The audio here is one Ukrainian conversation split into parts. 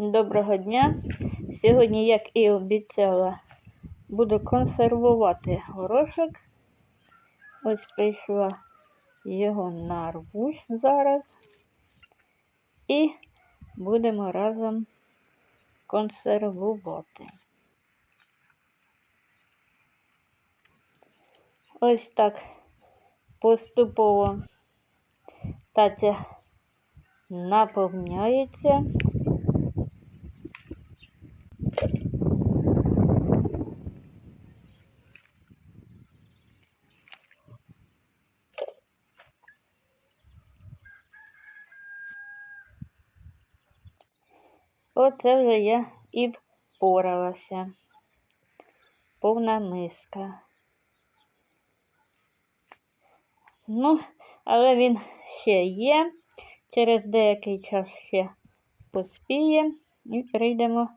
Доброго дня! Сьогодні, як і обіцяла, буду консервувати горошок. Ось прийшла його нарвусь зараз. І будемо разом консервувати. Ось так поступово таця наповняється. Оце вже я і впоралася. Повна миска. Ну, але він ще є. Через деякий час ще поспіє і прийдемо,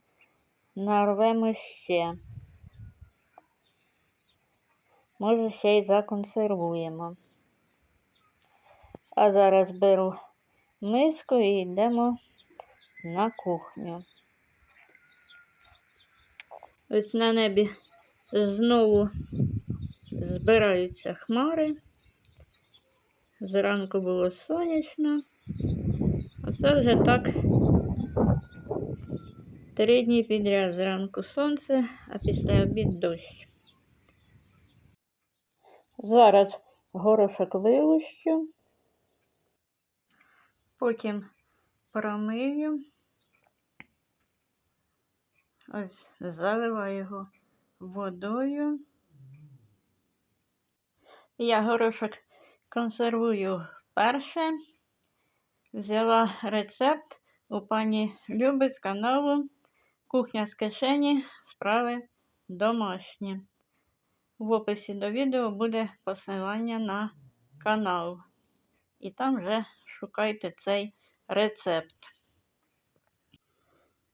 нарвемо ще. Може, ще й законсервуємо. А зараз беру миску і йдемо на кухню. Ось на небі знову збираються хмари. Зранку було сонячно, а це вже так три дні підряд зранку сонце, а після обід дощ. Зараз горошок вилущу, потім промию, ось заливаю його водою. Я горошок консервую вперше. Взяла рецепт у пані Люби з каналу Кухня з кишені справи домашні. В описі до відео буде посилання на канал. І там вже шукайте цей рецепт.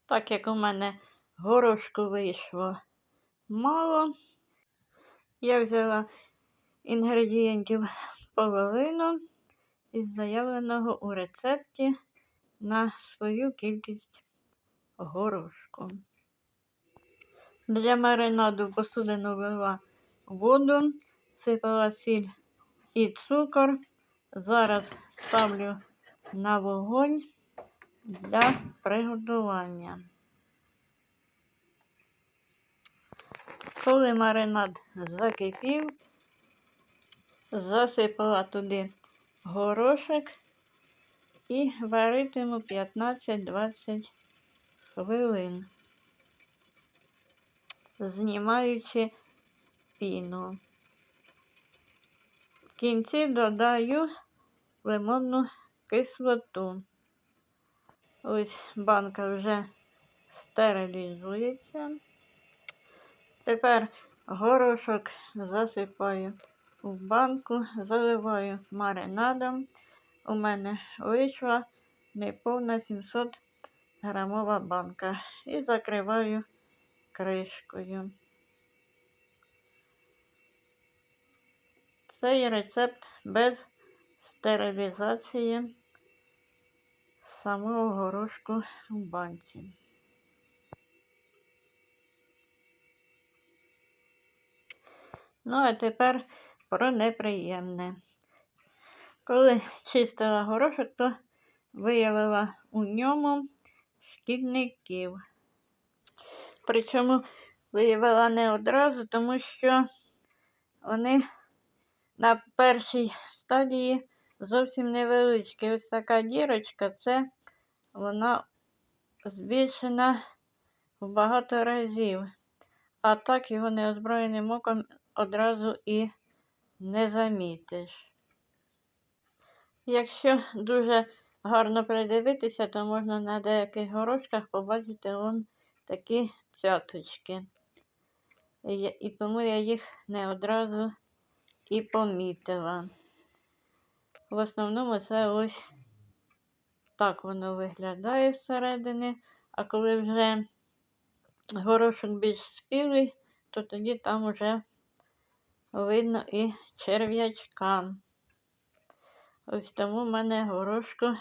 Так як у мене горошку вийшло мало, я взяла інгредієнтів половину із заявленого у рецепті на свою кількість горошку. Для маринаду в посудину вела воду, сипала сіль і цукор. Зараз ставлю на вогонь для приготування. Коли маринад закипів, засипала туди горошок і варитиму 15-20 хвилин, знімаючи піну. В кінці додаю лимонну кислоту. Ось банка вже стерилізується. Тепер горошок засипаю в банку, заливаю маринадом. У мене вийшла неповна 700 грамова банка і закриваю кришкою. Цей рецепт без стерилізації самого горошку в банці. Ну, а тепер про неприємне. Коли чистила горошок, то виявила у ньому шкідників. Причому виявила не одразу, тому що вони на першій стадії зовсім невеличкі. Ось така дірочка, це вона збільшена в багато разів. А так його неозброєним оком одразу і не замітиш. Якщо дуже гарно придивитися, то можна на деяких горошках побачити вон такі цяточки. І тому я їх не одразу і помітила. В основному це ось так воно виглядає зсередини, а коли вже горошок більш спілий, то тоді там вже видно і черв'ячка. Ось тому в мене горошку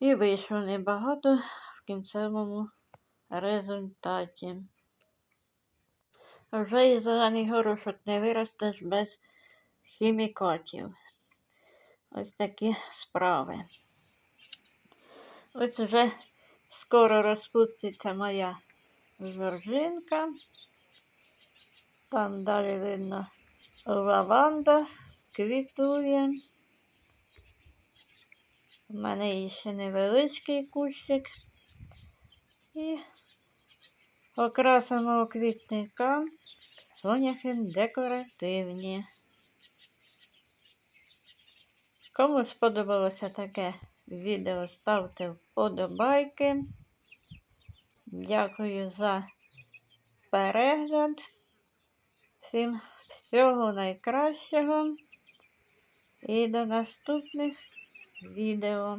і вийшло небагато. В кінцевому результаті. Вже і зелений горошок не виростеш без хімікатів. Ось такі справи. Ось вже скоро розпуститься моя жоржинка. Там далі видно лаванда квітує. У мене є ще невеличкий кущик. І окрасимо квітника соняхи декоративні. Кому сподобалося таке відео, ставте вподобайки. Дякую за перегляд. Всім всього найкращого і до наступних відео.